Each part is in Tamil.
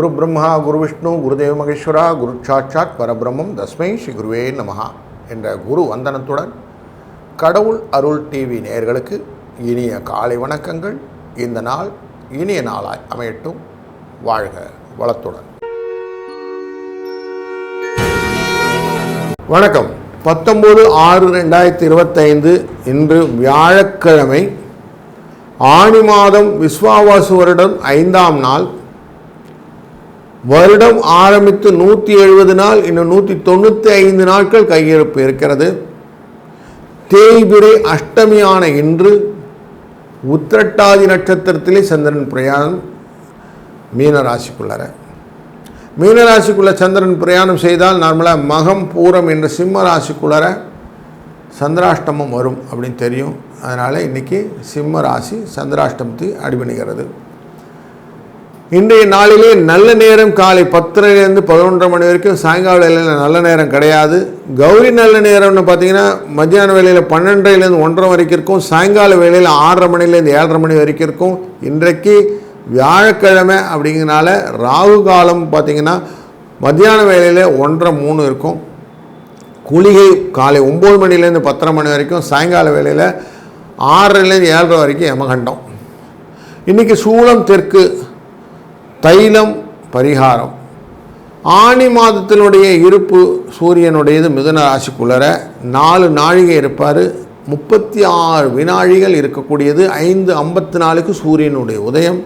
குரு பிரம்மா குரு விஷ்ணு குருதேவ மகேஸ்வரா குரு சாட்சாத் பரபிரம்மம் தஸ்மை ஸ்ரீ குருவே நமஹா என்ற குரு வந்தனத்துடன் கடவுள் அருள் டிவி நேயர்களுக்கு இனிய காலை வணக்கங்கள். இந்த நாள் இனிய நாளாய் அமையட்டும். வாழ்க வளத்துடன். வணக்கம். பத்தொம்போது ஆறு ரெண்டாயிரத்தி இருபத்தைந்து இன்று வியாழக்கிழமை ஆணி மாதம் விஸ்வாவாசு வருடம் ஐந்தாம் நாள். வருடம் ஆரம்பித்து நூற்றி எழுபது நாள் இன்னும் நூற்றி தொண்ணூற்றி ஐந்து நாட்கள் கையிருப்பு இருக்கிறது. தேய்பிரை அஷ்டமியான இன்று உத்திரட்டாதி நட்சத்திரத்திலே சந்திரன் பிரயாணம் மீனராசிக்குள்ளார. மீனராசிக்குள்ள சந்திரன் பிரயாணம் செய்தால் நார்மலாக மகம் பூரம் என்ற சிம்ம ராசிக்குள்ளார சந்திராஷ்டமம் வரும் அப்படின்னு தெரியும். அதனால் இன்றைக்கி சிம்ம ராசி சந்திராஷ்டமத்தை அடிபணிகிறது. இன்றைய நாளிலே நல்ல நேரம் காலை பத்தரைலேருந்து பதினொன்றரை மணி வரைக்கும் சாயங்கால வேலையில் நல்ல நேரம் கிடையாது. கௌரி நல்ல நேரம்னு பார்த்தீங்கன்னா மத்தியான வேலையில் பன்னெண்டரைலேருந்து ஒன்றரை வரைக்கும் இருக்கும் சாயங்கால வேலையில் ஆறரை மணிலேருந்து ஏழரை மணி வரைக்கும் இருக்கும். இன்றைக்கு வியாழக்கிழமை அப்படிங்கிறனால ராகு காலம் பார்த்திங்கன்னா மத்தியான வேலையில் ஒன்றரை மூணு இருக்கும். குளிகை காலை ஒம்பது மணிலேருந்து பத்தரை மணி வரைக்கும் சாயங்கால வேலையில் ஆறரைலேருந்து ஏழரை வரைக்கும் யமகண்டம். இன்றைக்கி சூளம் தெற்கு. தைலம் பரிகாரம். ஆணி மாதத்தினுடைய இருப்பு சூரியனுடையது மிதுன ராசிக்குள்ளர நாலு நாழிகை இருப்பார். முப்பத்தி ஆறு வினாழிகள் இருக்கக்கூடியது. ஐந்து ஐம்பத்தி நாலுக்கு சூரியனுடைய உதயம்.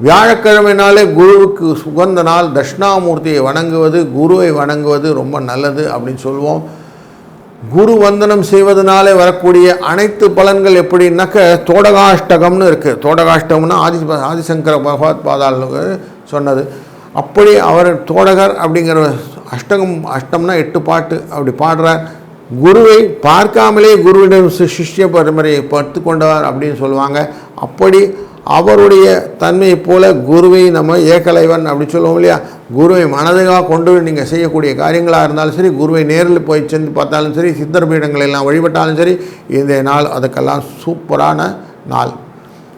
வியாழக்கிழமை நாளே குருவுக்கு சுகந்த நாள். தட்சிணாமூர்த்தியை வணங்குவது குருவை வணங்குவது ரொம்ப நல்லது அப்படின்னு சொல்லுவோம் குரு வந்தனம் செய்வதனாலே வரக்கூடிய அனைத்து பலன்கள் எப்படின்னாக்க தோடகாஷ்டகம்னு இருக்குது தோடகாஷ்டகம்னா ஆதி ஆதிசங்கர பகவத் பாதால் சொன்னது. அப்படி அவர் தோடகர் அப்படிங்கிற அஷ்டகம் அஷ்டம்னா எட்டு பாட்டு அப்படி பாடுறார். குருவை பார்க்காமலே குருவிடம் சி- சிஷ்ய பரம்பரையை பார்த்து கொண்டவர் அப்படின்னு சொல்லுவாங்க. அப்படி அவருடைய தன்மையை போல குருவை நம்ம ஏகலைவன் அப்படின்னு சொல்லுவோம் இல்லையா? குருவை மனதாக கொண்டு நீங்கள் செய்யக்கூடிய காரியங்களாக இருந்தாலும் சரி குருவை நேரில் போய் சென்று பார்த்தாலும் சரி சித்தர் பீடங்கள் எல்லாம் வழிபட்டாலும் சரி இந்த நாள் அதுக்கெல்லாம் சூப்பரான நாள்.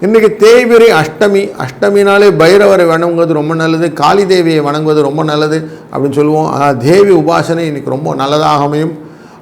இன்றைக்கி தேய்பிரை அஷ்டமி. அஷ்டமினாலே பைரவரை வணங்குவது ரொம்ப நல்லது காளி தேவியை வணங்குவது ரொம்ப நல்லது அப்படின்னு சொல்லுவோம். ஆனால் தேவி உபாசனை இன்றைக்கி ரொம்ப நல்லதாக அமையும்.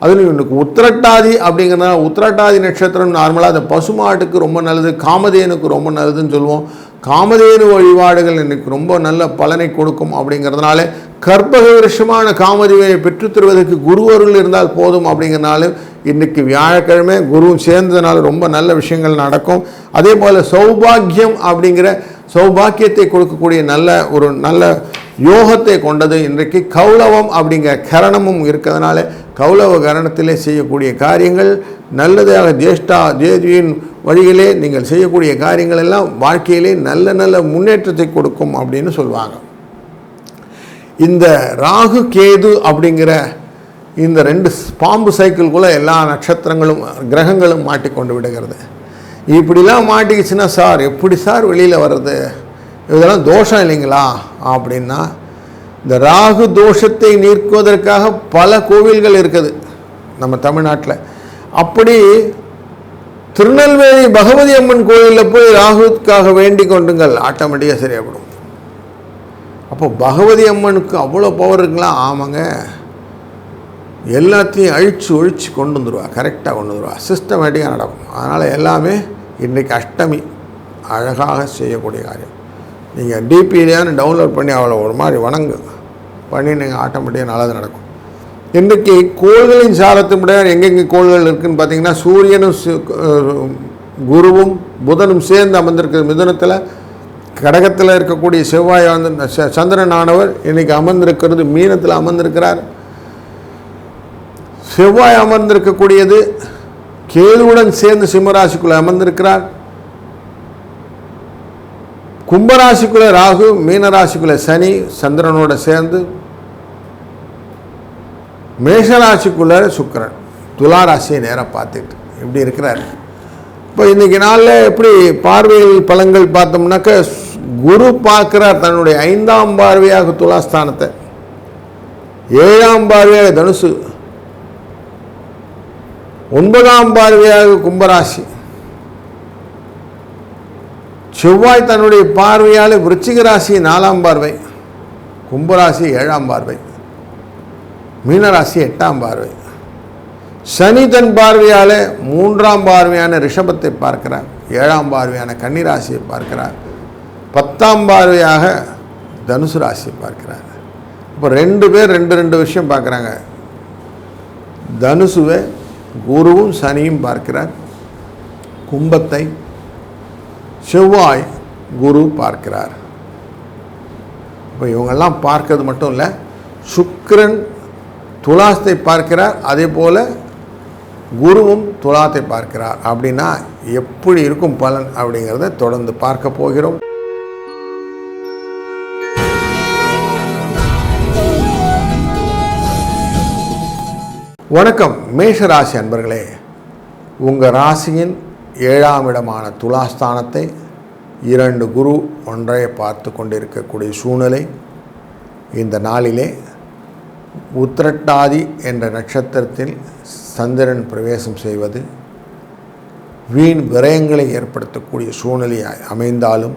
அதுலேயும் இன்னைக்கு உத்திரட்டாதி அப்படிங்கிறதுனால உத்திரட்டாதி நட்சத்திரம் நார்மலாக அந்த பசுமாட்டுக்கு ரொம்ப நல்லது காமதேனுக்கு ரொம்ப நல்லதுன்னு சொல்லுவோம். காமதேனு வழிபாடுகள் இன்னைக்கு ரொம்ப நல்ல பலனை கொடுக்கும் அப்படிங்கிறதுனால கற்பக வருஷமான காமதேவியை பெற்றுத்தருவதற்கு குரு அருள் இருந்தால் போதும் அப்படிங்கிறனால இன்னைக்கு வியாழக்கிழமை குருவும் சேர்ந்ததுனால ரொம்ப நல்ல விஷயங்கள் நடக்கும். அதே போல் சௌபாக்கியம் அப்படிங்கிற சௌபாக்கியத்தை கொடுக்கக்கூடிய நல்ல ஒரு நல்ல யோகத்தை கொண்டது இன்றைக்கு கௌளவம் அப்படிங்கிற கரணமும் இருக்கிறதுனால கௌலவ கரணத்திலே செய்யக்கூடிய காரியங்கள் நல்லதாக ஜேஷ்டா தேவியின் வழியிலே நீங்கள் செய்யக்கூடிய காரியங்கள் எல்லாம் வாழ்க்கையிலே நல்ல நல்ல முன்னேற்றத்தை கொடுக்கும் அப்படின்னு சொல்லுவாங்க இந்த ராகு கேது அப்படிங்கிற இந்த ரெண்டு பாம்பு சைக்கிள்குள்ளே எல்லா நட்சத்திரங்களும் கிரகங்களும் மாட்டிக்கொண்டு விடுகிறது. இப்படிலாம் மாட்டிக்கிச்சுன்னா சார் எப்படி சார் வெளியில் வர்றது? இதெல்லாம் தோஷம் இல்லைங்களா? அப்படின்னா இந்த ராகு தோஷத்தை நீக்குவதற்காக பல கோவில்கள் இருக்குது நம்ம தமிழ்நாட்டில். அப்படி திருநெல்வேலி பகவதி அம்மன் கோயிலில் போய் ராகுக்காக வேண்டி கொண்டுங்கள் ஆட்டோமேட்டிக்காக சரியாகப்படும் அப்போ பகவதி அம்மனுக்கு அவ்வளோ பவர் இருக்குங்களா? ஆமாங்க. எல்லாத்தையும் அழித்து ஒழித்து கொண்டு வந்துடுவா கரெக்டாக கொண்டு வந்துடுவா சிஸ்டமேட்டிக்காக நடக்கும். அதனால் எல்லாமே இன்றைக்கி அஷ்டமி. அழகாக செய்யக்கூடிய காரியம். நீங்கள் டிபியிலேயானு டவுன்லோட் பண்ணி அவளை ஒரு மாதிரி வணங்கு. பண்ணி நீங்கள் ஆட்டோமேட்டிக்காக நல்லது நடக்கும். இன்றைக்கி கோள்களின் சாரத்தின்படி எங்கெங்கே கோள்கள் இருக்குதுன்னு பார்த்தீங்கன்னா சூரியனும் குருவும் புதனும் சேர்ந்து அமர்ந்திருக்கிற மிதுனத்தில் கடகத்தில் இருக்கக்கூடிய செவ்வாய் வந்து ச- சந்திரன் ஆனவர் இன்றைக்கி அமர்ந்திருக்கிறது மீனத்தில் அமர்ந்திருக்கிறார். செவ்வாய் அமர்ந்திருக்கக்கூடியது கேதுவுடன் சேர்ந்து சிம்மராசிக்குள்ளே அமர்ந்திருக்கிறார். கும்பராசிக்குள்ளே ராகு மீனராசிக்குள்ளே சனி சந்திரனோட சேர்ந்து மேஷராசிக்குள்ளே சுக்கிரன். துலா ராசியை நேராக பார்த்துட்டு இப்படி இருக்கிறார்? இப்போ இன்றைக்கி நாளில் எப்படி பார்வையில் பலங்கள் பார்த்தோம்னாக்க குரு பார்க்கிறார் தன்னுடைய ஐந்தாம் பார்வையாக துலாஸ்தானத்தை. ஏழாம் பார்வையாக தனுசு. ஒன்பதாம் பார்வையாக கும்பராசி. செவ்வாய் தன்னுடைய பார்வையால் விருச்சிக ராசி நாலாம் பார்வை கும்பராசி ஏழாம் பார்வை. மீனராசி எட்டாம் பார்வை. சனி தன் பார்வையால் மூன்றாம் பார்வையான ரிஷபத்தை பார்க்கிறார். ஏழாம் பார்வையான கன்னிராசியை பார்க்கிறார். பத்தாம் பார்வையாக தனுசு ராசியை பார்க்கிறார். இப்போ ரெண்டு பேர் ரெண்டு ரெண்டு விஷயம் பார்க்குறாங்க. தனுசுவை குருவும் சனியும் பார்க்கிறார். கும்பத்தை செவ்வாய் குரு பார்க்கிறார். இப்போ இவங்கெல்லாம் பார்க்கறது மட்டும் இல்லை சுக்கரன் துலாஸ்தை பார்க்கிறார் அதே போல் குருவும் துலாத்தை பார்க்கிறார். அப்படின்னா எப்படி இருக்கும் பலன் அப்படிங்கிறத தொடர்ந்து பார்க்க போகிறோம். வணக்கம் மேஷ ராசி அன்பர்களே. உங்கள் ராசியின் ஏழாம் இடமான துலாஸ்தானத்தை இரண்டு குரு ஒன்றைய பார்த்து கொண்டிருக்கக்கூடிய சூழ்நிலை இந்த நாளிலே உத்திரட்டாதி என்ற நட்சத்திரத்தில் சந்திரன் பிரவேசம் செய்வது வீண் விரயங்களை ஏற்படுத்தக்கூடிய சூழ்நிலையாக அமைந்தாலும்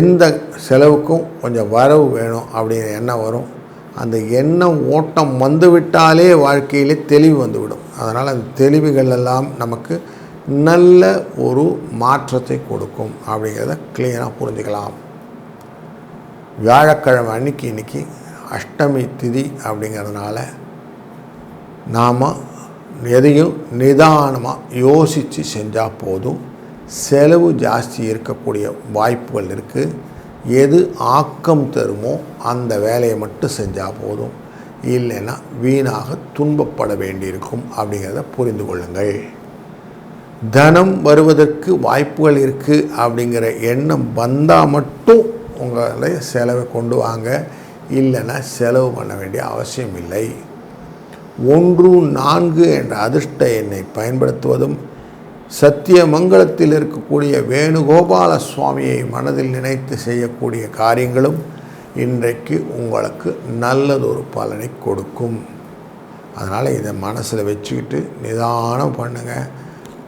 எந்த செலவுக்கும் கொஞ்சம் வரவு வேணும் அப்படிங்கிற எண்ணம் வரும். அந்த எண்ணம் ஓட்டம் வந்துவிட்டாலே வாழ்க்கையிலே தெளிவு வந்துவிடும். அதனால் அந்த தெளிவுகள் எல்லாம் நமக்கு நல்ல ஒரு மாற்றத்தை கொடுக்கும் அப்படிங்கிறத கிளியராக புரிஞ்சுக்கலாம். வியாழக்கிழமை அன்னைக்கு இன்னைக்கு அஷ்டமி திதி அப்படிங்கிறதுனால நாம் எதையும் நிதானமாக யோசித்து செஞ்சால் போதும். செலவு ஜாஸ்தி இருக்கக்கூடிய வாய்ப்புகள் இருக்குது எது ஆக்கம் தருமோ அந்த வேலையை மட்டும் செஞ்சால் போதும். இல்லைன்னா வீணாக துன்பப்பட வேண்டியிருக்கும் அப்படிங்கிறத புரிந்து கொள்ளுங்கள். தனம் வருவதற்கு வாய்ப்புகள் இருக்குது அப்படிங்கிற எண்ணம் வந்தால் மட்டும் உங்களை செலவை கொண்டு வாங்க. இல்லைன்னா செலவு பண்ண வேண்டிய அவசியம் இல்லை. ஒன்று நான்கு என்ற அதிர்ஷ்ட எண்ணை பயன்படுத்துவதும் சத்தியமங்கலத்தில் இருக்கக்கூடிய வேணுகோபால சுவாமியை மனதில் நினைத்து செய்யக்கூடிய காரியங்களும் இன்றைக்கு உங்களுக்கு நல்லதொரு பலனை கொடுக்கும். அதனால் இதை மனசில் வச்சுக்கிட்டு நிதானம் பண்ணுங்கள்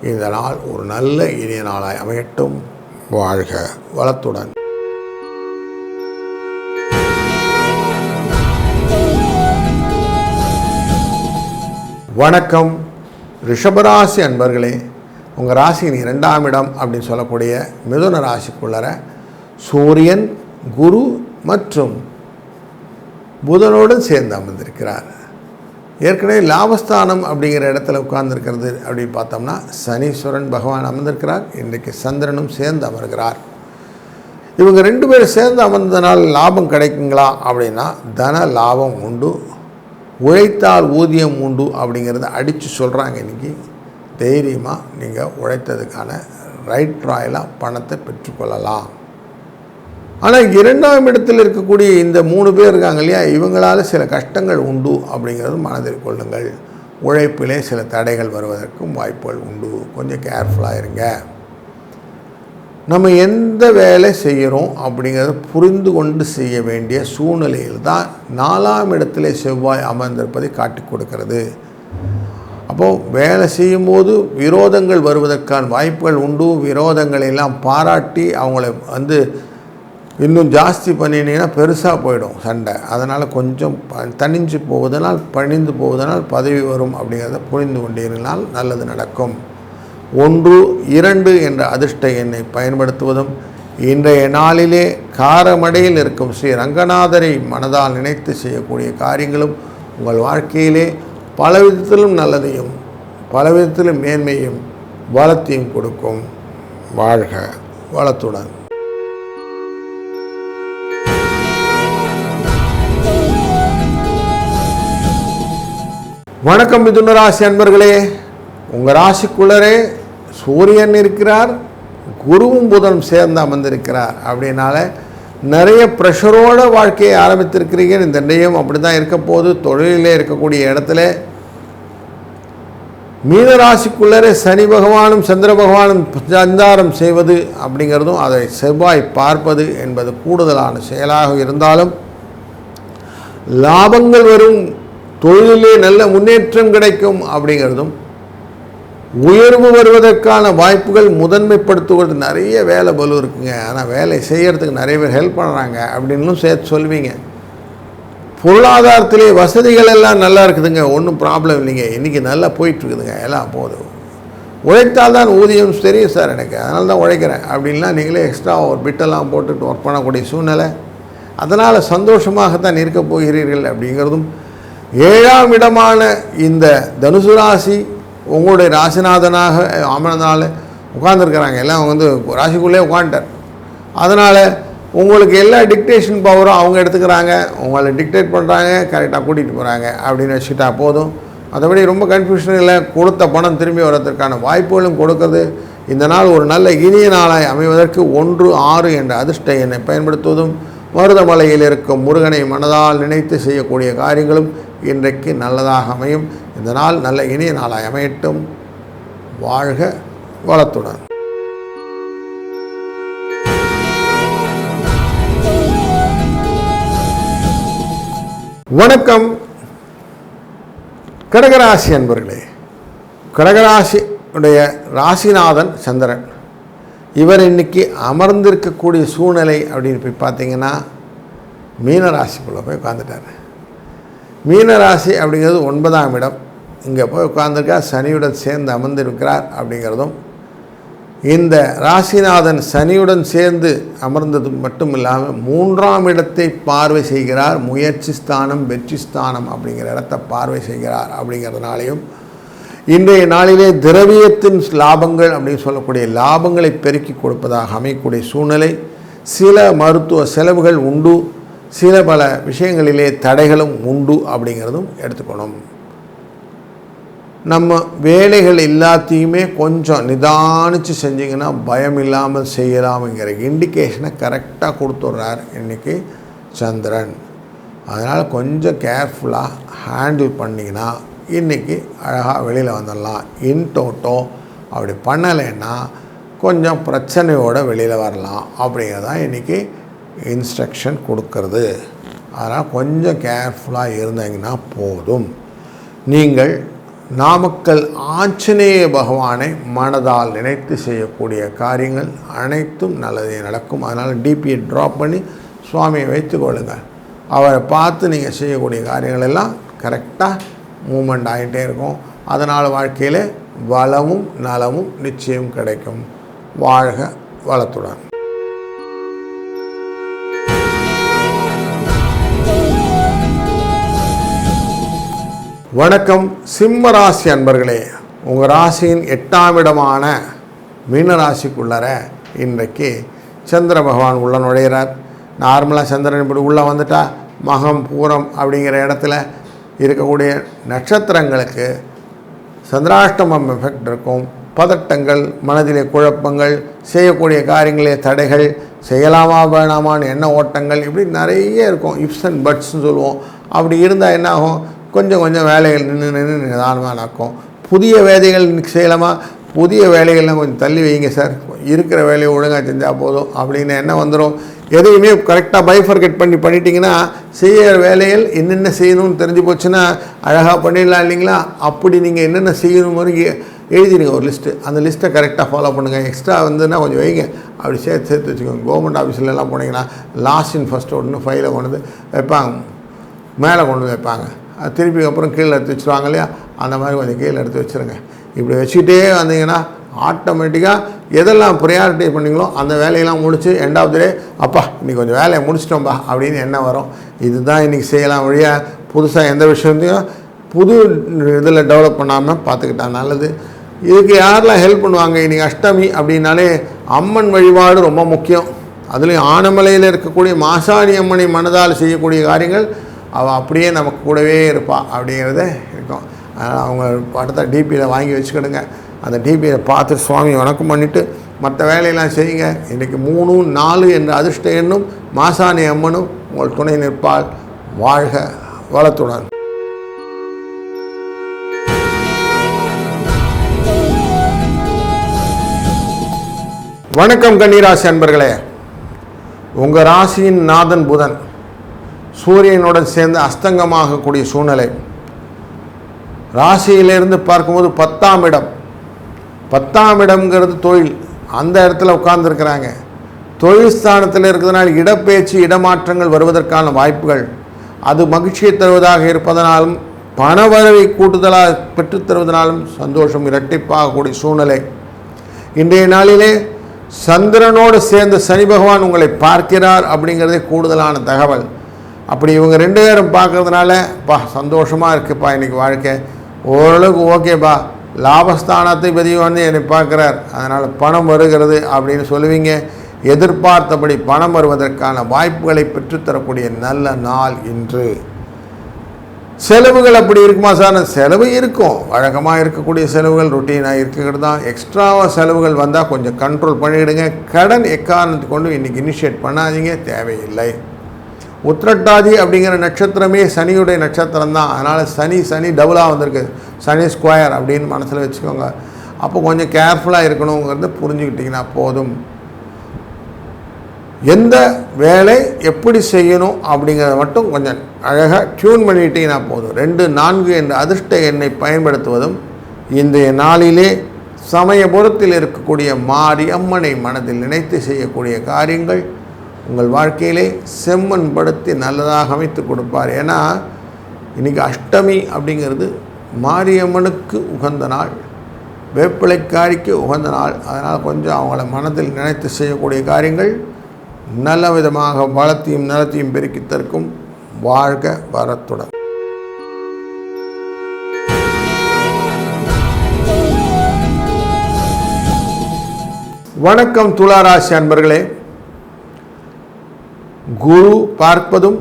இந்த நாள் ஒரு நல்ல இனிய நாளாய் அமையட்டும். வாழ்க வளத்துடன். வணக்கம். ரிஷபராசி அன்பர்களே உங்கள் ராசியின் இரண்டாம் இடம் அப்படின்னு சொல்லக்கூடிய மிதுன ராசிக்குள்ளர சூரியன் குரு மற்றும் புதனோடு சேர்ந்து அமர்ந்திருக்கிறார். ஏற்கனவே லாபஸ்தானம் அப்படிங்கிற இடத்துல உட்கார்ந்துருக்கிறது அப்படின்னு பார்த்தோம்னா சனீஸ்வரன் பகவான் அமர்ந்திருக்கிறார். இன்றைக்கு சந்திரனும் சேர்ந்து அமர்கிறார். இவங்க ரெண்டு பேரும் சேர்ந்து அமர்ந்தனால் லாபம் கிடைக்குங்களா அப்படின்னா தன லாபம் உண்டு. உழைத்தால் ஊதியம் உண்டு அப்படிங்கிறத அடித்து சொல்கிறாங்க இன்றைக்கி தைரியமாக நீங்கள் உழைத்ததுக்கான ரைட் ராயலாக பணத்தை பெற்றுக்கொள்ளலாம் ஆனால் இரண்டாம் இடத்தில் இருக்கக்கூடிய இந்த மூணு பேர் இருக்காங்க இல்லையா? இவங்களால் சில கஷ்டங்கள் உண்டு அப்படிங்கிறது மனதில் கொள்ளுங்கள். உழைப்பிலே சில தடைகள் வருவதற்கும் வாய்ப்புகள் உண்டு. கொஞ்சம் கேர்ஃபுல்லாக இருங்க. நம்ம எந்த வேலை செய்கிறோம் அப்படிங்கிறத புரிந்து கொண்டு செய்ய வேண்டிய சூழ்நிலையில் தான் நாலாம் இடத்திலே செவ்வாய் அமர்ந்திருப்பதை காட்டி கொடுக்கிறது. அப்போது வேலை செய்யும்போது விரோதங்கள் வருவதற்கான வாய்ப்புகள் உண்டு. விரோதங்களை எல்லாம் பாராட்டி அவங்கள வந்து இன்னும் ஜாஸ்தி பண்ணினீங்கன்னா பெருசாக போயிடும் சண்டை. அதனால் கொஞ்சம் ப தணிஞ்சு போவதனால் பணிந்து போவதனால் பதவி வரும் அப்படிங்கிறத புரிந்து கொண்டீர்களால் நல்லது நடக்கும். ஒன்று இரண்டு என்ற அதிர்ஷ்ட எண்ணை பயன்படுத்துவதும் இன்றைய நாளிலே காரமடையில் இருக்கும் ஸ்ரீ ரங்கநாதரை மனதால் நினைத்து செய்யக்கூடிய காரியங்களும் உங்கள் வாழ்க்கையிலே பல விதத்திலும் நல்லதையும் பல விதத்திலும் மேன்மையும் வளத்தையும் கொடுக்கும். வாழ்க வளத்துடன். வணக்கம் மிதுன ராசி அன்பர்களே. உங்கள் ராசிக்குள்ளரே சூரியன் இருக்கிறார் குருவும் புதனும் சேர்ந்து அமர்ந்திருக்கிறார். அப்படின்னால நிறைய ப்ரெஷரோட வாழ்க்கையை ஆரம்பித்திருக்கிறீங்க. இந்த நிலையம் அப்படி தான் இருக்க போது தொழிலே இருக்கக்கூடிய இடத்துல மீனராசிக்குள்ளரே சனி பகவானும் சந்திர பகவானும் சஞ்சாரம் செய்வது அப்படிங்கிறதும் அதை செவ்வாய் பார்ப்பது என்பது கூடுதலான செயலாக இருந்தாலும் லாபங்கள் வரும். தொழிலிலே நல்ல முன்னேற்றம் கிடைக்கும் அப்படிங்கிறதும் உயர்வு வருவதற்கான வாய்ப்புகள் முதன்மைப்படுத்துவது நிறைய வேலை பலு இருக்குங்க. ஆனால் வேலை செய்கிறதுக்கு நிறைய பேர் ஹெல்ப் பண்ணுறாங்க அப்படின்னும் சேர்த்து சொல்லுவீங்க பொருளாதாரத்திலே வசதிகள் எல்லாம் நல்லா இருக்குதுங்க. ஒன்றும் ப்ராப்ளம் இல்லைங்க. இன்றைக்கி நல்லா போயிட்டுருக்குதுங்க. எல்லாம் போதும். உழைத்தால் தான் ஊதியம் தெரியும் சார் எனக்கு. அதனால தான் உழைக்கிறேன். அப்படின்லாம் நீங்களே எக்ஸ்ட்ரா ஒரு பிட்டெல்லாம் போட்டுட்டு ஒர்க் பண்ணக்கூடிய சூழ்நிலை. அதனால் சந்தோஷமாகத்தான் இருக்க போகிறீர்கள் அப்படிங்கிறதும் ஏழாம் இடமான இந்த தனுசு ராசி உங்களுடைய ராசிநாதனாக அமர்ந்தனால உட்காந்துருக்கிறாங்க எல்லாம் வந்து ராசிக்குள்ளே உட்காந்துட்டார் அதனால் உங்களுக்கு எல்லா டிக்டேஷன் பவரும் அவங்க எடுத்துக்கிறாங்க. உங்களை டிக்டேட் பண்ணுறாங்க கரெக்டாக கூட்டிகிட்டு போகிறாங்க அப்படின்னு வச்சுட்டா போதும். மற்றபடி ரொம்ப கன்ஃபியூஷன் இல்லை. கொடுத்த பணம் திரும்பி வர்றதுக்கான வாய்ப்புகளும் கொடுக்குறது இந்த நாள் ஒரு நல்ல இனிய நாளாய் அமைவதற்கு ஒன்று ஆறு என்ற அதிர்ஷ்ட எண்ணை பயன்படுத்துவதும் மருதமலையில் இருக்கும் முருகனை மனதால் நினைத்து செய்யக்கூடிய காரியங்களும் இன்றைக்கு நல்லதாக அமையும். இந்த நாள் நல்ல இனிய நாளாக அமையட்டும். வாழ்க வளத்துடன். வணக்கம். கடகராசி அன்பர்களே கடகராசி உடைய ராசிநாதன் சந்திரன். இவர் இன்னைக்கு அமர்ந்திருக்கக்கூடிய சூழ்நிலை அப்படின்னு போய் பார்த்தீங்கன்னா மீனராசிக்குள்ளே போய் உட்காந்துட்டார் மீனராசி அப்படிங்கிறது ஒன்பதாம் இடம். இங்கே போய் உட்காந்துருக்கா சனியுடன் சேர்ந்து அமர்ந்திருக்கிறார் அப்படிங்கிறதும் இந்த ராசிநாதன் சனியுடன் சேர்ந்து அமர்ந்தது மட்டும் இல்லாமல் மூன்றாம் இடத்தை பார்வை செய்கிறார். முயற்சி ஸ்தானம் வெற்றி ஸ்தானம் அப்படிங்கிற இடத்தை பார்வை செய்கிறார் அப்படிங்கிறதுனாலையும் இன்றைய நாளிலே திரவியத்தின் லாபங்கள் அப்படின்னு சொல்லக்கூடிய லாபங்களை பெருக்கி கொடுப்பதாக அமையக்கூடிய சூழ்நிலை சில மருத்துவ செலவுகள் உண்டு. சில பல விஷயங்களிலே தடைகளும் உண்டு அப்படிங்கிறதும் எடுத்துக்கணும். நம்ம வேலைகள் எல்லாத்தையுமே கொஞ்சம் நிதானித்து செஞ்சிங்கன்னா பயம் இல்லாமல் செய்யலாம்ங்கிற இண்டிகேஷனை கரெக்டாக கொடுத்துட்றார் இன்றைக்கி சந்திரன். அதனால் கொஞ்சம் கேர்ஃபுல்லாக ஹேண்டில் பண்ணிங்கன்னா இன்றைக்கி அழகாக வெளியில் வந்துடலாம். இன் டோட்டோ அப்படி பண்ணலைன்னா கொஞ்சம் பிரச்சனையோடு வெளியில் வரலாம் அப்படிங்கிறதான் இன்றைக்கி இன்ஸ்ட்ரக்ஷன் கொடுக்கறது. அதனால் கொஞ்சம் கேர்ஃபுல்லாக இருந்தீங்கன்னா போதும். நீங்கள் நாமக்கல் ஆஞ்சநேய பகவானை மனதால் நினைத்து செய்யக்கூடிய காரியங்கள் அனைத்தும் நல்லதே நடக்கும். அதனால் டிபியை ட்ராப் பண்ணி சுவாமியை வைத்துக்கொள்ளுங்கள் அவரை பார்த்து நீங்கள் செய்யக்கூடிய காரியங்கள் எல்லாம் கரெக்டாக மூமெண்ட் ஆகிட்டே இருக்கும். அதனால் வாழ்க்கையில் வளமும் நலமும் நிச்சயம் கிடைக்கும். வாழ்க வளத்துடன். வணக்கம் சிம்ம ராசி அன்பர்களே. உங்கள் ராசியின் எட்டாம் இடமான மீன ராசிக்குள்ளர இன்றைக்கு சந்திர பகவான் உள்ள நுழைகிறார் நார்மலாக சந்திரன் இப்படி உள்ளே வந்துட்டா மகம் பூரம் அப்படிங்கிற இடத்துல இருக்கக்கூடிய நட்சத்திரங்களுக்கு சந்திராஷ்டமம் எஃபெக்ட் இருக்கும். பதட்டங்கள் மனதிலே குழப்பங்கள் செய்யக்கூடிய காரியங்களே தடைகள் செய்யலாமா வேணாமான்னு எண்ண ஓட்டங்கள் இப்படி நிறைய இருக்கும். இப்ஸ் அண்ட் பட்ஸ்ன்னு சொல்லுவோம். அப்படி இருந்தால் என்ன ஆகும் கொஞ்சம் கொஞ்சம் வேலைகள் நின்று நின்று நிதானமாக நடக்கும். புதிய வேலைகள் செய்யலாமா? புதிய வேலைகள்லாம் கொஞ்சம் தள்ளி வைங்க சார். இருக்கிற வேலையை ஒழுங்காக செஞ்சால் போதும் அப்படின்னு என்ன வந்துடும் எதையுமே கரெக்டாக பைஃபர்கெட் பண்ணி பண்ணிட்டீங்கன்னா செய்கிற வேலைகள் என்னென்ன செய்யணும்னு தெரிஞ்சு போச்சுன்னா அழகாக பண்ணிடலாம் இல்லைங்களா? அப்படி நீங்கள் என்னென்ன செய்யணும் எழுதிடுங்க ஒரு லிஸ்ட்டு அந்த லிஸ்ட்டை கரெக்டாக ஃபாலோ பண்ணுங்கள் எக்ஸ்ட்ரா வந்துன்னா கொஞ்சம் வைங்க. அப்படி சேர்த்து சேர்த்து வச்சுக்கோங்க. கவர்மெண்ட் ஆஃபீஸ்லலாம் போனீங்கன்னா லாஸ்ட் இன் ஃபஸ்ட்டு ஒன்று ஃபைலை கொண்டு வந்து வைப்பாங்க. மேலே கொண்டு வந்து வைப்பாங்க. திருப்பி அப்புறம் கீழே எடுத்து வச்சுருவாங்க இல்லையா? அந்த மாதிரி கொஞ்சம் கீழே எடுத்து வச்சுருங்க. இப்படி வச்சுக்கிட்டே வந்தீங்கன்னா ஆட்டோமேட்டிக்காக எதெல்லாம் ப்ரையாரிட்டி பண்ணீங்களோ அந்த வேலையெல்லாம் முடிச்சு எண்ட் ஆஃப் த டே அப்பா இன்றைக்கி கொஞ்சம் வேலையை முடிச்சிட்டோம்பா அப்படின்னு என்ன வரும். இதுதான் இன்றைக்கி செய்யலாம் வழியாக புதுசாக எந்த விஷயத்தையும் புது இதில் டெவலப் பண்ணாமல் பார்த்துக்கிட்டா நல்லது. இதுக்கு யாரெல்லாம் ஹெல்ப் பண்ணுவாங்க? இன்றைக்கி அஷ்டமி அப்படின்னாலே அம்மன் வழிபாடு ரொம்ப முக்கியம். அதுலேயும் ஆனமலையில் இருக்கக்கூடிய மாசாணி அம்மனை மனதால் செய்யக்கூடிய காரியங்கள் அவள் அப்படியே நமக்கு கூடவே இருப்பாள் அப்படிங்கிறத இருக்கும். அதனால் அவங்க படத்தை டிபியில் வாங்கி வச்சுக்கிடுங்க. அந்த டிபியை பார்த்து சுவாமி வணக்கம் பண்ணிவிட்டு மற்ற வேலையெல்லாம் செய்யுங்க. இன்றைக்கி மூணு நாலு என்ற அதிர்ஷ்ட எண்ணும் மாசாணி அம்மனும் உங்கள் துணை நிற்பால் வாழ்க வளத்துடன். வணக்கம் கன்னிராசி அன்பர்களே. உங்கள் ராசியின் நாதன் புதன். சூரியனுடன் சேர்ந்து அஸ்தங்கமாகக்கூடிய சூழ்நிலை. ராசியிலிருந்து பார்க்கும்போது பத்தாம் இடம். பத்தாம் இடம்ங்கிறது தொழில். அந்த இடத்துல உட்கார்ந்துருக்கிறாங்க. தொழில் ஸ்தானத்தில் இருக்கிறதுனால இடப்பெயர்ச்சி இடமாற்றங்கள் வருவதற்கான வாய்ப்புகள். அது மகிழ்ச்சியை தருவதாக இருப்பதனாலும் பணவரவை கூட்டுதலாக பெற்றுத்தருவதனாலும் சந்தோஷம் இரட்டிப்பாகக்கூடிய சூழ்நிலை. இன்றைய நாளிலே சந்திரனோடு சேர்ந்த சனி பகவான் உங்களை பார்க்கிறார் அப்படிங்கிறதே கூடுதலான தகவல். அப்படி இவங்க ரெண்டு பேரும் பார்க்கறதுனால பா சந்தோஷமாக இருக்குப்பா இன்றைக்கி வாழ்க்கை. ஓரளவுக்கு ஓகேப்பா லாபஸ்தானத்தை பதிவு வந்து என்னை பார்க்குறார். அதனால் பணம் வருகிறது அப்படின்னு சொல்லுவீங்க. எதிர்பார்த்தபடி பணம் வருவதற்கான வாய்ப்புகளை பெற்றுத்தரக்கூடிய நல்ல நாள் இன்று. செலவுகள் அப்படி இருக்குமா சார்? செலவு இருக்கும். வழக்கமாக இருக்கக்கூடிய செலவுகள் ரொட்டீனாக இருக்கிறது தான். எக்ஸ்ட்ராவாக செலவுகள் வந்தால் கொஞ்சம் கண்ட்ரோல் பண்ணிவிடுங்க கடன் எக்காரணத்து கொண்டு இன்றைக்கி இனிஷியேட் பண்ணாதீங்க. தேவையில்லை. உத்திரட்டாதி அப்படிங்கிற நட்சத்திரமே சனியுடைய நட்சத்திரம் தான் அதனால் சனி சனி டபுளாக வந்திருக்கு. சனி ஸ்கொயர் அப்படின்னு மனசில் வச்சுக்கோங்க. அப்போ கொஞ்சம் கேர்ஃபுல்லாக இருக்கணுங்கிறத புரிஞ்சுக்கிட்டிங்கன்னா போதும். எந்த வேலை எப்படி செய்யணும் அப்படிங்கிறத மட்டும் கொஞ்சம் அழகாக டியூன் பண்ணிட்டீங்கன்னா போதும். ரெண்டு நான்கு என்ற அதிர்ஷ்ட எண்ணை பயன்படுத்துவதும் இன்றைய நாளிலே சமயபுரத்தில் இருக்கக்கூடிய மாரியம்மனை மனதில் நினைத்து செய்யக்கூடிய காரியங்கள் உங்கள் வாழ்க்கையிலே செம்மன் படுத்தி நல்லதாக அமைத்து கொடுப்பார். ஏன்னா இன்றைக்கி அஷ்டமி அப்படிங்கிறது மாரியம்மனுக்கு உகந்த நாள் வேப்பிலைக்காரிக்கு உகந்த நாள். அதனால் கொஞ்சம் அவங்கள மனதில் நினைத்து செய்யக்கூடிய காரியங்கள் நல்ல விதமாக வளத்தையும் நலத்தையும் பெருக்கித்தற்கும் வாழ்க வரத்துடன். வணக்கம் துளாராசி அன்பர்களே. குரு பார்ப்பதும்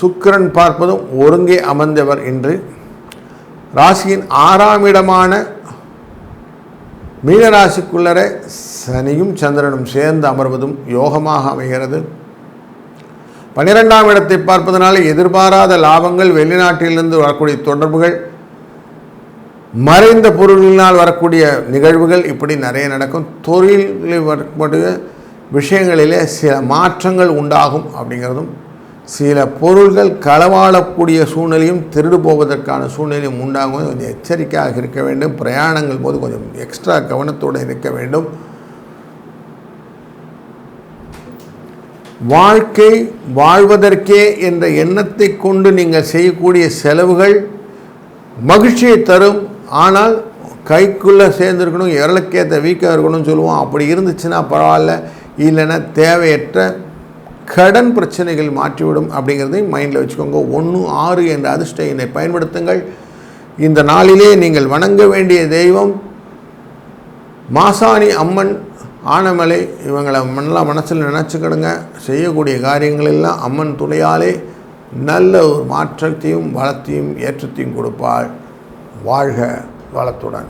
சுக்கிரன் பார்ப்பதும் ஒருங்கே அமர்ந்தவர் என்று ராசியின் ஆறாம் இடமான மீனராசிக்குள்ளர சனியும் சந்திரனும் சேர்ந்து அமர்வதும் யோகமாக அமைகிறது. பனிரெண்டாம் இடத்தை பார்ப்பதனால எதிர்பாராத லாபங்கள் வெளிநாட்டிலிருந்து வரக்கூடிய தொடர்புகள் மறைந்த பொருளினால் வரக்கூடிய நிகழ்வுகள் இப்படி நிறைய நடக்கும். தொழிலில் வரக்கூடிய விஷயங்களிலே சில மாற்றங்கள் உண்டாகும் அப்படிங்கிறதும் சில பொருள்கள் களவாடக்கூடிய சூழ்நிலையும் திருடு போவதற்கான சூழ்நிலையும் உண்டாகும். கொஞ்சம் எச்சரிக்கையாக இருக்க வேண்டும். பிரயாணங்கள் போது கொஞ்சம் எக்ஸ்ட்ரா கவனத்தோடு இருக்க வேண்டும். வாழ்க்கை வாழ்வதற்கே என்ற எண்ணத்தை கொண்டு நீங்கள் செய்யக்கூடிய செலவுகள் மகிழ்ச்சியை தரும். ஆனால் கைக்குள்ளே சேர்ந்துருக்கணும் இரளுக்கேற்ற வீக்காக இருக்கணும்னு சொல்லுவோம். அப்படி இருந்துச்சுன்னா பரவாயில்ல. இல்லைன்னா தேவையற்ற கடன் பிரச்சனைகள் மாற்றிவிடும் அப்படிங்கிறதையும் மைண்டில் வச்சுக்கோங்க. ஒன்று ஆறு என்ற அதிர்ஷ்ட எண்ணை பயன்படுத்துங்கள். இந்த நாளிலே நீங்கள் வணங்க வேண்டிய தெய்வம் மாசாணி அம்மன் ஆனமலை. இவங்களை நல்லா மனசில் நினச்சிக்கிடுங்க. செய்யக்கூடிய காரியங்களெல்லாம் அம்மன் துணையாலே நல்ல ஒரு மாற்றத்தையும் வளத்தையும் ஏற்றத்தையும் கொடுப்பாள். வாழ்க வளத்துடன்.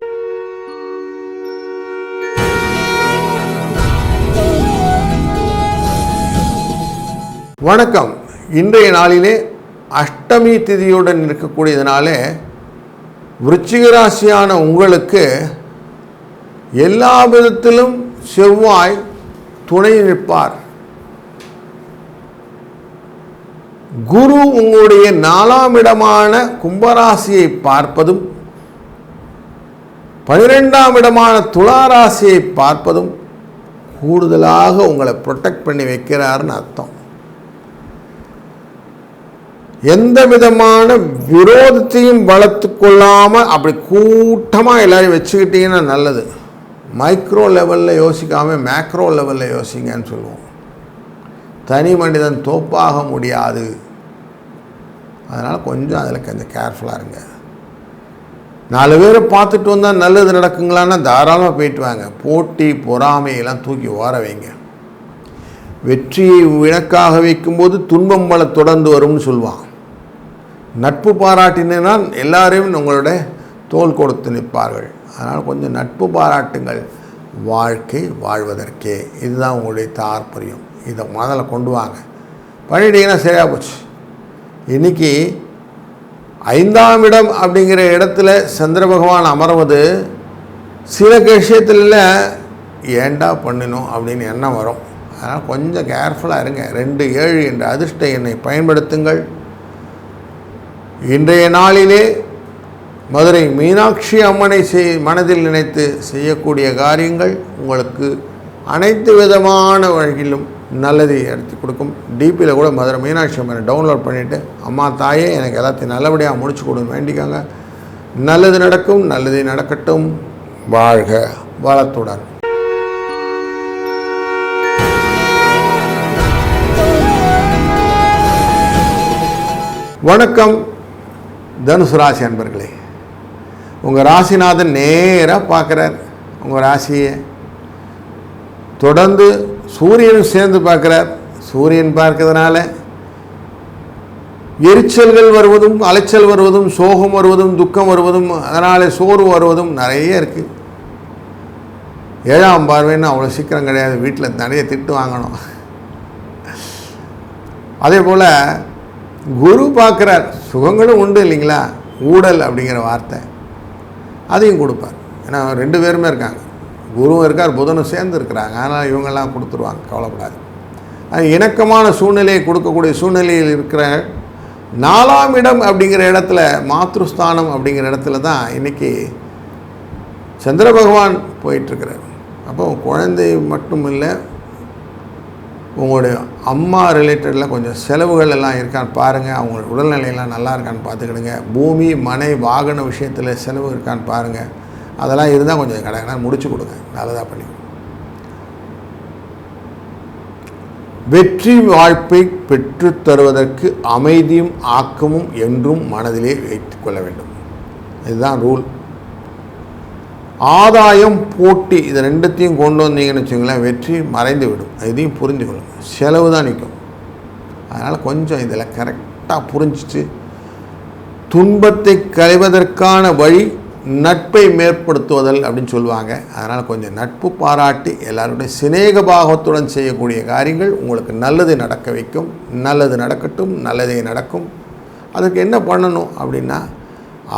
வணக்கம். இன்றைய நாளிலே அஷ்டமி திதியுடன் இருக்கக்கூடியதுனாலே விருச்சிக ராசியான உங்களுக்கு எல்லா விதத்திலும் செவ்வாய் துணை நிற்பார். குரு உங்களுடைய நாலாம் இடமான கும்பராசியை பார்ப்பதும் பனிரெண்டாம் இடமான துளாராசியை பார்ப்பதும் கூடுதலாக உங்களை ப்ரொடெக்ட் பண்ணி வைக்கிறாருன்னு அர்த்தம். எந்த விதமான விரோதத்தையும் வளர்த்து கொள்ளாமல் அப்படி கூட்டமாக எல்லாரையும் வச்சுக்கிட்டீங்கன்னா நல்லது. மைக்ரோ லெவலில் யோசிக்காமல் மேக்ரோ லெவலில் யோசிங்கன்னு சொல்லுவோம். தனி மனிதன் தோப்பாக முடியாது. அதனால் கொஞ்சம் அதில் கொஞ்சம் கேர்ஃபுல்லாக இருங்க. நாலு பேரை பார்த்துட்டு வந்தால் நல்லது நடக்குங்களான்னா தாராளமாக போயிட்டு வாங்க. போட்டி பொறாமையெல்லாம் தூக்கி ஓர வைங்க. வெற்றியை இணக்காக வைக்கும்போது துன்பம் பல தொடர்ந்து வரும்னு சொல்லுவான். நட்பு பாராட்டினால் எல்லாரையும் உங்களோட தோல் கொடுத்து நிற்பார்கள். அதனால் கொஞ்சம் நட்பு பாராட்டுங்கள். வாழ்க்கை வாழ்வதற்கே. இதுதான் உங்களுடைய தாற்பயம். இதை முதல்ல கொண்டு வாங்க. பண்ணிட்டீங்கன்னா சரியாக போச்சு. இன்றைக்கி ஐந்தாம் இடம் அப்படிங்கிற இடத்துல சந்திர பகவான் அமர்வது சில விஷயத்தில் ஏண்டா பண்ணணும் அப்படின்னு எண்ணம் வரும். அதனால் கொஞ்சம் கேர்ஃபுல்லாக இருங்க. ரெண்டு ஏழு என்ற அதிர்ஷ்ட எண்ணை பயன்படுத்துங்கள். இன்றைய நாளிலே மதுரை மீனாட்சி அம்மனை செய் மனதில் நினைத்து செய்யக்கூடிய காரியங்கள் உங்களுக்கு அனைத்து விதமான வழியிலும் நல்லதை எடுத்து கொடுக்கும். டிபியில் கூட மதுரை மீனாட்சி அம்மனை டவுன்லோட் பண்ணிவிட்டு அம்மா தாயே எனக்கு எல்லாத்தையும் நல்லபடியாக முடிச்சு கொடுன்னு வேண்டிக்கோங்க. நல்லது நடக்கும் நல்லதே நடக்கட்டும். வாழ்க வளத்துடன். வணக்கம். தனுசு ராசி அன்பர்களே உங்கள் ராசிநாதன் நேராக பார்க்குறார். உங்கள் ராசியை தொடர்ந்து சூரியனும் சேர்ந்து பார்க்குறார். சூரியன் பார்க்கறதுனால எரிச்சல்கள் வருவதும் அலைச்சல் வருவதும் சோகம் வருவதும் துக்கம் வருவதும் அதனால் சோர்வு வருவதும் நிறைய இருக்குது ஏழாம் பார்வைன்னு அவ்வளோ சீக்கிரம் கிடையாது. வீட்டில் நிறைய திட்டு வாங்கணும். அதே போல் குரு பார்க்குறார். சுகங்களும் உண்டு இல்லைங்களா? ஊடல் அப்படிங்கிற வார்த்தை. அதையும் கொடுப்பார். ஏன்னா ரெண்டு பேருமே இருக்காங்க. குருவும் இருக்கார் புதனும் சேர்ந்து இருக்கிறாங்க. ஆனால் இவங்கெல்லாம் கொடுத்துருவாங்க. கவலைப்படாது இணக்கமான சூழ்நிலையை கொடுக்கக்கூடிய சூழ்நிலையில் இருக்கிற நாலாம் இடம் அப்படிங்கிற இடத்துல மாத்ருஸ்தானம் அப்படிங்கிற இடத்துல தான் இன்றைக்கி சந்திர பகவான் போயிட்டுருக்கிறார் அப்போ குழந்தை மட்டும் இல்லை உங்களுடைய அம்மா ரிலேட்டடில் கொஞ்சம் செலவுகள் எல்லாம் இருக்கான்னு பாருங்கள் அவங்க உடல்நிலையெல்லாம் நல்லா இருக்கான்னு பார்த்துக்கிடுங்க. பூமி மனை வாகன விஷயத்தில் செலவு இருக்கான்னு பாருங்கள் அதெல்லாம் இருந்தால் கொஞ்சம் கடை முடிச்சு கொடுங்க. நல்லதாக பண்ணி வெற்றி வாய்ப்பை பெற்றுத்தருவதற்கு அமைதியும் ஆக்கமும் என்றும் மனதிலே வைத்துக்கொள்ள வேண்டும். இதுதான் ரூல் ஆதாயம் போட்டி இது ரெண்டுத்தையும் கொண்டு வந்தீங்கன்னு வச்சுங்களேன் வெற்றி மறைந்து விடும் இதையும் புரிஞ்சு கொள்ளுங்க செலவு தான் நிற்கும். அதனால் கொஞ்சம் இதில் கரெக்டாக புரிஞ்சிச்சு துன்பத்தை களைவதற்கான வழி நட்பை மேற்படுத்துவதல் அப்படின்னு சொல்லுவாங்க. அதனால் கொஞ்சம் நட்பு பாராட்டி எல்லாருடைய சிநேக பாகத்துடன் செய்யக்கூடிய காரியங்கள் உங்களுக்கு நல்லது நடக்க வைக்கும். நல்லது நடக்கட்டும் நல்லதே நடக்கும். அதுக்கு என்ன பண்ணணும் அப்படின்னா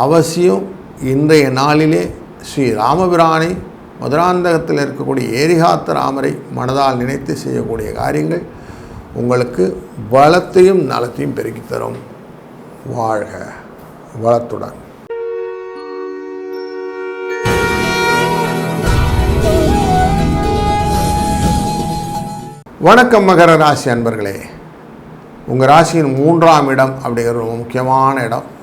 அவசியம் இன்றைய நாளிலே ஸ்ரீ ராமபிரானை மதுராந்தகத்தில் இருக்கக்கூடிய ஏரிகாத்த ராமரை மனதால் நினைத்து செய்யக்கூடிய காரியங்கள் உங்களுக்கு பலத்தையும் நலத்தையும் பெருக்கித் தரும் வாழ்க வளத்துடன். வணக்கம் மகர ராசி அன்பர்களே. உங்கள் ராசியின் மூன்றாம் இடம் அப்படிங்கிற ஒரு முக்கியமான இடம்.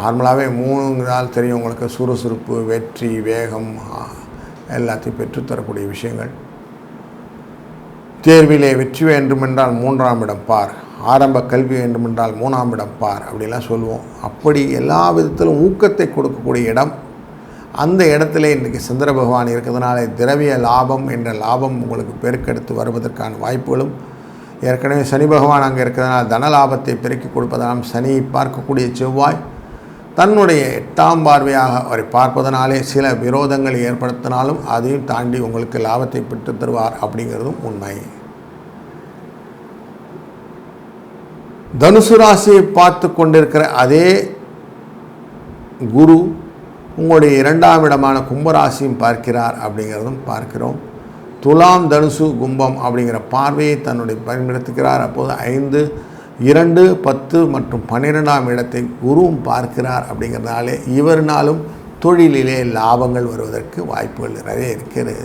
நார்மலாகவே மூணு நாள் தெரியும் உங்களுக்கு. சுறுசுறுப்பு வெற்றி வேகம் எல்லாத்தையும் பெற்றுத்தரக்கூடிய விஷயங்கள். தேர்விலே வெற்றி வேண்டுமென்றால் மூன்றாம் இடம் பார். ஆரம்ப கல்வி வேண்டுமென்றால் மூணாம் இடம் பார் அப்படிலாம் சொல்லுவோம். அப்படி எல்லா விதத்திலும் ஊக்கத்தை கொடுக்கக்கூடிய இடம். அந்த இடத்துல இன்றைக்கி சந்திர பகவான் இருக்கிறதுனால திரவிய லாபம் என்ற லாபம் உங்களுக்கு பெருக்கெடுத்து வருவதற்கான வாய்ப்புகளும் ஏற்கனவே சனி பகவான் அங்கே இருக்கிறதுனால தன லாபத்தை பெருக்கி கொடுப்பதனால் சனியை பார்க்கக்கூடிய செவ்வாய் தன்னுடைய எட்டாம் பார்வையாக அவரை பார்ப்பதனாலே சில விரோதங்கள் ஏற்படுத்தினாலும் அதையும் தாண்டி உங்களுக்கு லாபத்தை பெற்று தருவார் அப்படிங்கிறதும் உண்மை. தனுசு ராசியை பார்த்து கொண்டிருக்கிற அதே குரு உங்களுடைய இரண்டாம் இடமான கும்பராசியும் பார்க்கிறார் அப்படிங்கிறதும் பார்க்கிறோம். துலாம் தனுசு கும்பம் அப்படிங்கிற பார்வையை தன்னுடைய பயன்படுத்துகிறார் அப்போது ஐந்து இரண்டு பத்து மற்றும் பன்னிரெண்டாம் இடத்தை குருவும் பார்க்கிறார் அப்படிங்கிறதுனாலே இவரினாலும் தொழிலிலே லாபங்கள் வருவதற்கு வாய்ப்புகள் நிறைய இருக்கிறது.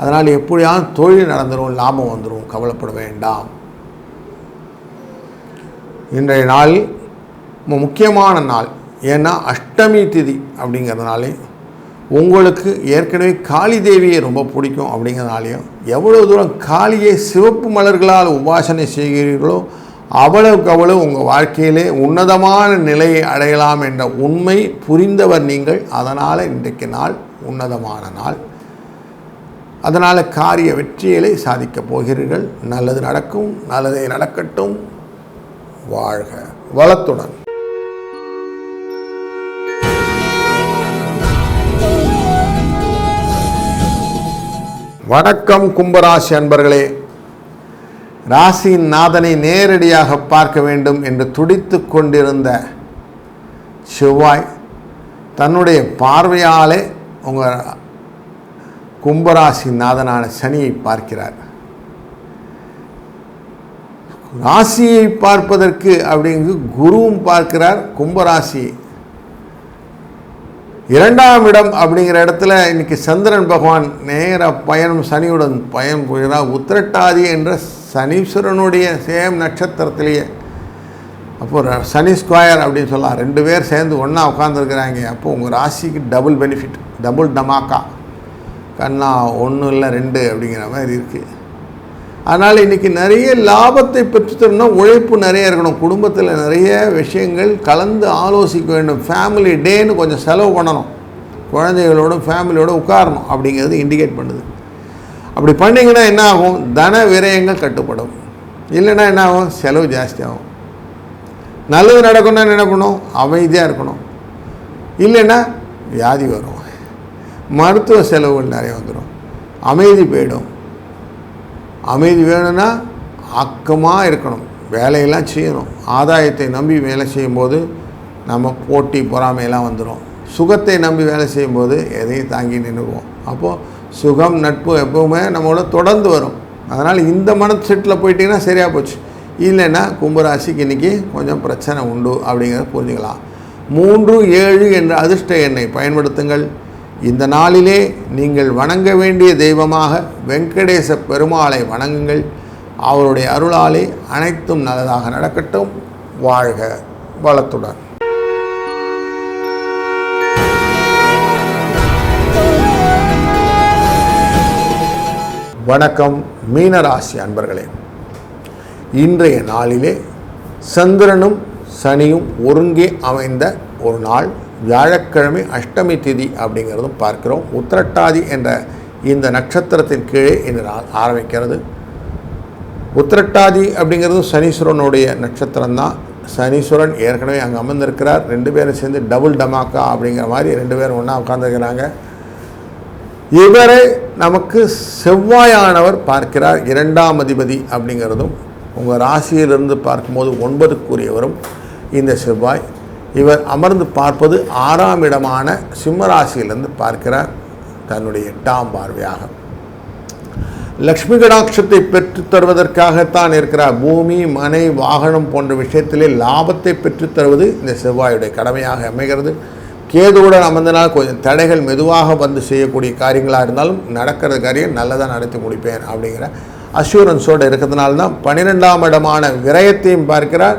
அதனால் எப்படியாவது தொழில் நடந்துடும் லாபம் வந்துடும் கவலைப்பட வேண்டாம். இன்றைய நாள் முக்கியமான நாள். ஏன்னா அஷ்டமி திதி அப்படிங்கிறதுனாலே உங்களுக்கு ஏற்கனவே காளி தேவியை ரொம்ப பிடிக்கும் அப்படிங்கிறதுனாலையும் எவ்வளோ தூரம் காளியை சிவப்பு மலர்களால் உபாசனை செய்கிறீர்களோ அவ்வளவுக்கு அவ்வளவு உங்கள் வாழ்க்கையிலே உன்னதமான நிலையை அடையலாம் என்ற உண்மை புரிந்தவர் நீங்கள். அதனால் இன்றைக்கு நாள் உன்னதமான நாள். அதனால் காரிய வெற்றிகளை சாதிக்கப் போகிறீர்கள். நல்லது நடக்கும் நல்லதே நடக்கட்டும். வாழ்க வளத்துடன். வணக்கம் கும்பராசி அன்பர்களே. ராசியின் நாதனை நேரடியாக பார்க்க வேண்டும் என்று துடித்து கொண்டிருந்த செவ்வாய் தன்னுடைய பார்வையாலே உங்கள் கும்பராசி நாதனான சனியை பார்க்கிறார். ராசியை பார்ப்பதற்கு அப்படிங்கு குருவும் பார்க்கிறார் கும்பராசி. இரண்டாம் இடம் அப்படிங்கிற இடத்துல இன்னைக்கு சந்திரன் பகவான் நேர பயணம் சனியுடன் பயணம் புரிகிறார் உத்திரட்டாதி என்ற சனீஸ்வரனுடைய சேம் நட்சத்திரத்திலேயே. அப்போது ர- சனி ஸ்கொயர் அப்படின்னு சொல்லலாம் ரெண்டு பேர் சேர்ந்து ஒன்றா உட்காந்துருக்குறாங்க அப்போது உங்கள் ராசிக்கு டபுள் பெனிஃபிட் டபுள் டமாக்கா கண்ணா ஒன்றும் இல்லை ரெண்டு அப்படிங்கிற மாதிரி இருக்குது அதனால் இன்றைக்கி நிறைய லாபத்தை பெற்றுத்தரணும்னா உழைப்பு நிறைய இருக்கணும். குடும்பத்தில் நிறைய விஷயங்கள் கலந்து ஆலோசிக்க வேண்டும். ஃபேமிலி டேன்னு கொஞ்சம் செலவு பண்ணணும். குழந்தைகளோட ஃபேமிலியோடு உட்காரணும் அப்படிங்கிறது இண்டிகேட் பண்ணுது. அப்படி பண்ணிங்கன்னா என்ன ஆகும்? தன விரயங்கள் கட்டுப்படும். இல்லைன்னா என்ன ஆகும்? செலவு ஜாஸ்தியாகும் நல்லது நடக்கணும்னா என்ன பண்ணணும் அமைதியாக இருக்கணும். இல்லைன்னா வியாதி வரும். மருத்துவ செலவுகள் நிறைய வந்துடும் அமைதி போயிடும். அமைதி வேணும்னா அக்கமாக இருக்கணும். வேலையெல்லாம் செய்யணும். ஆதாயத்தை நம்பி வேலை செய்யும்போது நம்ம போட்டி பொறாமையெல்லாம் வந்துடும் சுகத்தை நம்பி வேலை செய்யும்போது எதையும் தாங்கி நின்றுவோம் அப்போது சுகம் நட்பு எப்பவுமே நம்மளோட தொடர்ந்து வரும். அதனால் இந்த மன செட்டில் சரியாக போச்சு. இல்லைன்னா கும்பராசிக்கு இன்றைக்கி கொஞ்சம் பிரச்சனை உண்டு அப்படிங்கிறத புரிஞ்சுக்கலாம். மூன்று ஏழு என்ற அதிர்ஷ்ட எண்ணை பயன்படுத்துங்கள். இந்த நாளிலே நீங்கள் வணங்க வேண்டிய தெய்வமாக வெங்கடேச பெருமாளை வணங்குங்கள். அவருடைய அருளாலே அனைத்தும் நல்லதாக நடக்கட்டும். வாழ்க வளத்துடன். வணக்கம் மீனராசி அன்பர்களே. இன்றைய நாளிலே சந்திரனும் சனியும் ஒருங்கே அமைந்த ஒரு நாள் வியாழக்கிழமை அஷ்டமி திதி அப்படிங்கிறதும் பார்க்கிறோம். உத்திரட்டாதி என்ற இந்த நட்சத்திரத்தின் கீழே இந்த நாள் ஆரம்பிக்கிறது. உத்திரட்டாதி அப்படிங்கிறது சனீஸ்வரனுடைய நட்சத்திரம் தான் சனீஸ்வரன் ஏற்கனவே அங்கே அமர்ந்திருக்கிறார். ரெண்டு பேரும் சேர்ந்து டபுள் டமாக்கா அப்படிங்கிற மாதிரி ரெண்டு பேரும் ஒன்றா உட்காந்துருக்கிறாங்க இவரை நமக்கு செவ்வாயானவர் பார்க்கிறார் இரண்டாம் அதிபதி அப்படிங்கிறதும் உங்கள் ராசியிலிருந்து பார்க்கும்போது ஒன்பதுக்குரியவரும் இந்த செவ்வாய். இவர் அமர்ந்து பார்ப்பது ஆறாம் இடமான சிம்மராசியிலிருந்து பார்க்கிறார் தன்னுடைய எட்டாம் பார்வையாக. லக்ஷ்மி கடாட்சத்தை பெற்றுத் தருவதற்காகத்தான் இருக்கிறார். பூமி மனை வாகனம் போன்ற விஷயத்திலே லாபத்தை பெற்றுத் தருவது இந்த செவ்வாயுடைய கடமையாக அமைகிறது. கேதுவுடன் அமர்ந்தனால் கொஞ்சம் தடைகள் மெதுவாக வந்து செய்யக்கூடிய காரியங்களாக இருந்தாலும் நடக்கிற காரியம் நல்லதாக நடத்தி முடிப்பேன் அப்படிங்கிற அஷூரன்ஸோடு இருக்கிறதுனால தான் பன்னிரெண்டாம் இடமான விரயத்தையும் பார்க்கிறார்.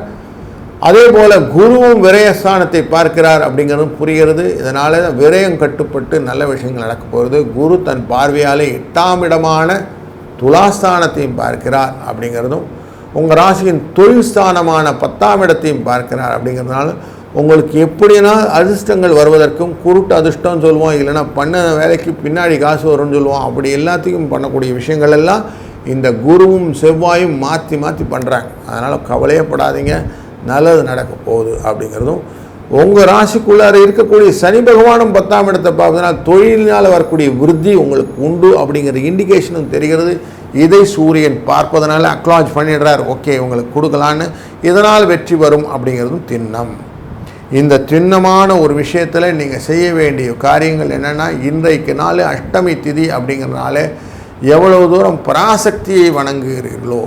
அதே போல் குருவும் விரயஸ்தானத்தை பார்க்கிறார் அப்படிங்கிறதும் புரிகிறது. இதனால் விரயம் கட்டுப்பட்டு நல்ல விஷயங்கள் நடக்க போகிறது குரு தன் பார்வையாலே எட்டாம் இடமான துலாஸ்தானத்தையும் பார்க்கிறார் அப்படிங்கிறதும் உங்கள் ராசியின் தொழில் ஸ்தானமான பத்தாம் இடத்தையும் பார்க்கிறார் அப்படிங்கிறதுனால உங்களுக்கு எப்படினா அதிர்ஷ்டங்கள் வருவதற்கும் குருட்டு அதிர்ஷ்டம்னு சொல்லுவோம் இல்லைன்னா பண்ண வேலைக்கு பின்னாடி காசு வரும்னு சொல்லுவோம் அப்படி எல்லாத்தையும் பண்ணக்கூடிய விஷயங்கள் எல்லாம் இந்த குருவும் செவ்வாயும் மாற்றி மாற்றி பண்ணுறாங்க அதனால் கவலையப்படாதீங்க நல்லது நடக்க போகுது அப்படிங்கிறதும் உங்கள் ராசிக்குள்ளார இருக்கக்கூடிய சனி பகவானும் பத்தாம் இடத்தை பார்ப்பதுனால் தொழிலினால் வரக்கூடிய விருத்தி உங்களுக்கு உண்டு அப்படிங்கிற இண்டிகேஷனும் தெரிகிறது. இதை சூரியன் பார்ப்பதனால அக்லாஜ் பண்ணிடுறார். ஓகே உங்களுக்கு கொடுக்கலான்னு. இதனால் வெற்றி வரும் அப்படிங்கிறதும் திண்ணம். இந்த திண்ணமான ஒரு விஷயத்தில் நீங்கள் செய்ய வேண்டிய காரியங்கள் என்னென்னா இன்றைக்கு நாள் அஷ்டமி திதி அப்படிங்கிறனால எவ்வளவு தூரம் பராசக்தியை வணங்குகிறீர்களோ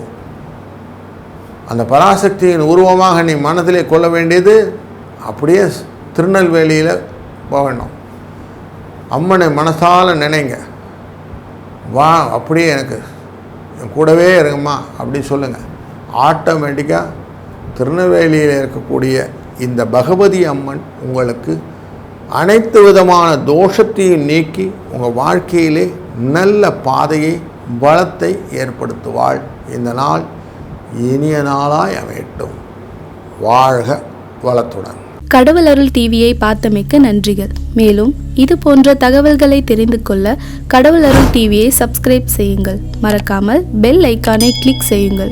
அந்த பராசக்தியின் உருவமாக நீ மனதிலே கொள்ள வேண்டியது அப்படியே திருநெல்வேலியில் போகணும். அம்மனை மனசால் நினைங்க. வா அப்படியே எனக்கு என் கூடவே இருங்கம்மா அப்படி சொல்லுங்கள் ஆட்டோமேட்டிக்காக திருநெல்வேலியில் இருக்கக்கூடிய இந்த பகவதி அம்மன் உங்களுக்கு அனைத்து விதமான தோஷத்தையும் நீக்கி உங்கள் வாழ்க்கையிலே நல்ல பாதையை பலத்தை ஏற்படுத்துவாள். இந்த நாள் இனிய நாளாய் அமையட்டும். வாழ்க வளத்துடன். கடவுள் அருள் டிவியை பார்த்தமைக்க நன்றிகள். மேலும் இது போன்ற தகவல்களை தெரிந்து கொள்ள கடவுள் அருள் டிவியை சப்ஸ்கிரைப் செய்யுங்கள். மறக்காமல் பெல் ஐக்கானை கிளிக் செய்யுங்கள்.